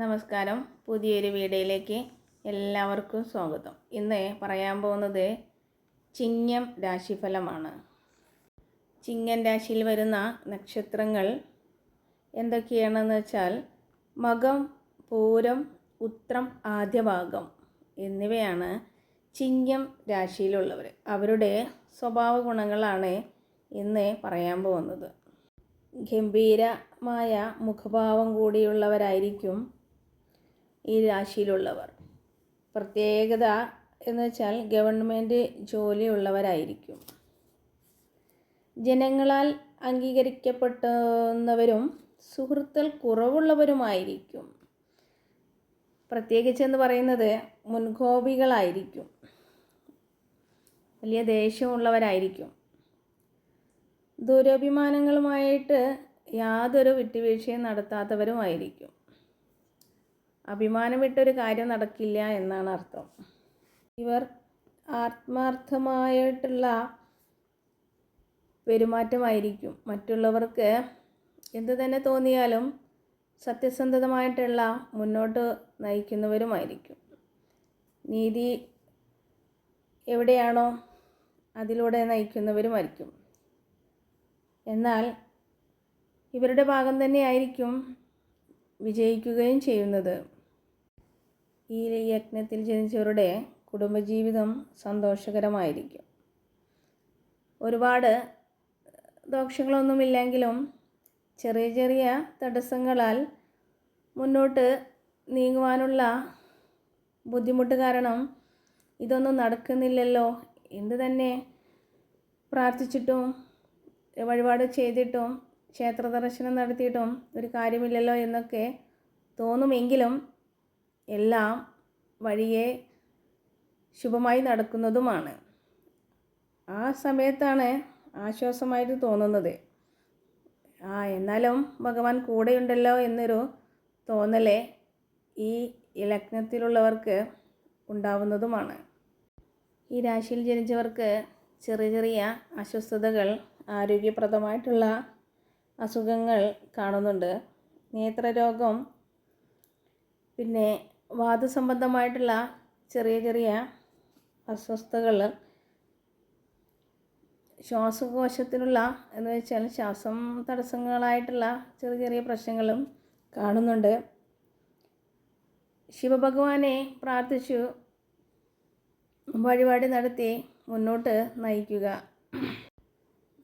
നമസ്കാരം. പുതിയൊരു വീഡിയോയിലേക്ക് എല്ലാവർക്കും സ്വാഗതം. ഇന്ന് പറയാൻ പോകുന്നത് ചിങ്ങം രാശിഫലമാണ്. ചിങ്ങൻ രാശിയിൽ വരുന്ന നക്ഷത്രങ്ങൾ എന്തൊക്കെയാണെന്ന് വെച്ചാൽ മകം പൂരം ഉത്രം ആദ്യഭാഗം എന്നിവയാണ് ചിങ്ങം രാശിയിലുള്ളവർ. അവരുടെ സ്വഭാവ ഗുണങ്ങളാണ് ഇന്ന് പറയാൻ പോകുന്നത്. ഗംഭീരമായ മുഖഭാവം കൂടിയുള്ളവരായിരിക്കും ഈ രാശിയിലുള്ളവർ. പ്രത്യേകത എന്ന് വെച്ചാൽ ഗവൺമെന്റ് ജോലിയുള്ളവരായിരിക്കും. ജനങ്ങളാൽ അംഗീകരിക്കപ്പെടുന്നവരും സുഹൃത്തൽ കുറവുള്ളവരുമായിരിക്കും. പ്രത്യേകിച്ചെന്ന് പറയുന്നത് മുൻകോപികളായിരിക്കും. വലിയ ദേഷ്യമുള്ളവരായിരിക്കും. ദുരഭിമാനങ്ങളുമായിട്ട് യാതൊരു വിട്ടുവീഴ്ചയും നടത്താത്തവരുമായിരിക്കും. അഭിമാനം വിട്ടൊരു കാര്യം നടക്കില്ല എന്നാണ് അർത്ഥം. ഇവർ ആത്മാർത്ഥമായിട്ടുള്ള പെരുമാറ്റമായിരിക്കും. മറ്റുള്ളവർക്ക് എന്തു തന്നെ തോന്നിയാലും സത്യസന്ധതമായിട്ടുള്ള മുന്നോട്ട് നയിക്കുന്നവരുമായിരിക്കും. നീതി എവിടെയാണോ അതിലൂടെ നയിക്കുന്നവരുമായിരിക്കും. എന്നാൽ ഇവരുടെ ഭാഗം തന്നെയായിരിക്കും വിജയിക്കുകയും ചെയ്യുന്നത്. ഈ യജ്ഞത്തിൽ ജനിച്ചവരുടെ കുടുംബജീവിതം സന്തോഷകരമായിരിക്കും. ഒരുപാട് ദോഷങ്ങളൊന്നുമില്ലെങ്കിലും ചെറിയ ചെറിയ തടസ്സങ്ങളാൽ മുന്നോട്ട് നീങ്ങുവാനുള്ള ബുദ്ധിമുട്ട് കാരണം ഇതൊന്നും നടക്കുന്നില്ലല്ലോ. എന്ത് തന്നെ പ്രാർത്ഥിച്ചിട്ടും വഴിപാട് ചെയ്തിട്ടും ക്ഷേത്ര ദർശനം നടത്തിയിട്ടും ഒരു കാര്യമില്ലല്ലോ എന്നൊക്കെ തോന്നുമെങ്കിലും എല്ലാം വഴിയെ ശുഭമായി നടക്കുന്നതുമാണ്. ആ സമയത്താണ് ആശ്വാസമായിട്ട് തോന്നുന്നത്. ആ എന്നാലും ഭഗവാൻ കൂടെയുണ്ടല്ലോ എന്നൊരു തോന്നലേ ഈ ലഗ്നത്തിലുള്ളവർക്ക് ഉണ്ടാവുന്നതുമാണ്. ഈ രാശിയിൽ ജനിച്ചവർക്ക് ചെറിയ ചെറിയ അസ്വസ്ഥതകൾ ആരോഗ്യപ്രദമായിട്ടുള്ള അസുഖങ്ങൾ കാണുന്നുണ്ട്. നേത്രരോഗം പിന്നെ വാദസംബന്ധമായിട്ടുള്ള ചെറിയ ചെറിയ അസ്വസ്ഥതകൾ ശ്വാസകോശത്തിനുള്ള എന്ന് വെച്ചാൽ ശ്വാസം തടസ്സങ്ങളായിട്ടുള്ള ചെറിയ ചെറിയ പ്രശ്നങ്ങളും കാണുന്നുണ്ട്. ശിവഭഗവാനെ പ്രാർത്ഥിച്ചു. വഴിപാട് നടത്തി മുന്നോട്ട് നയിക്കുക.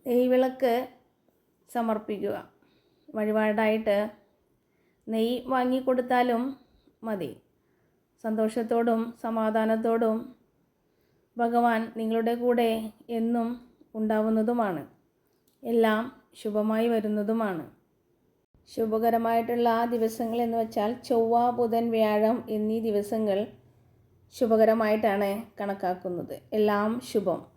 നെയ്വിളക്ക് സമർപ്പിക്കുക. വഴിപാടായിട്ട് നെയ് വാങ്ങിക്കൊടുത്താലും മതി. സന്തോഷത്തോടും സമാധാനത്തോടും ഭഗവാൻ നിങ്ങളുടെ കൂടെ എന്നും ഉണ്ടാവുന്നതുമാണ്. എല്ലാം ശുഭമായി വരുന്നതുമാണ്. ശുഭകരമായിട്ടുള്ള ദിവസങ്ങൾ എന്ന് വെച്ചാൽ ചൊവ്വ ബുധൻ വ്യാഴം എന്നീ ദിവസങ്ങൾ ശുഭകരമായിട്ടാണ് കണക്കാക്കുന്നത്. എല്ലാം ശുഭം.